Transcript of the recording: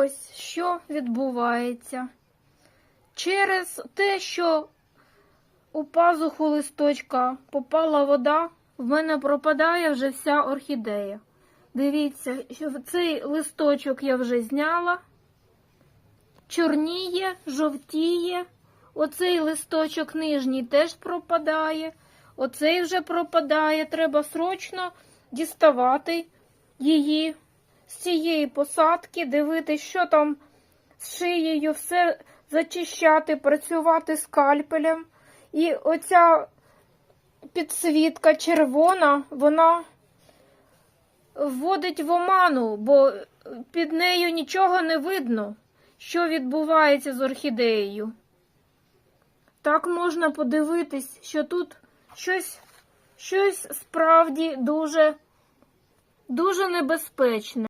ось що відбувається. Через те, що у пазуху листочка попала вода, в мене пропадає вже вся орхідея. Дивіться, цей листочок я вже зняла. Чорніє, жовтіє. Оцей листочок нижній теж пропадає. Оцей вже пропадає. Треба срочно діставати її цієї посадки, дивитись, що там з шиєю, все зачищати, працювати скальпелем. І оця підсвітка червона, вона вводить в оману, бо під нею нічого не видно, що відбувається з орхідеєю. Так можна подивитись, що тут щось, щось справді дуже, дуже небезпечне.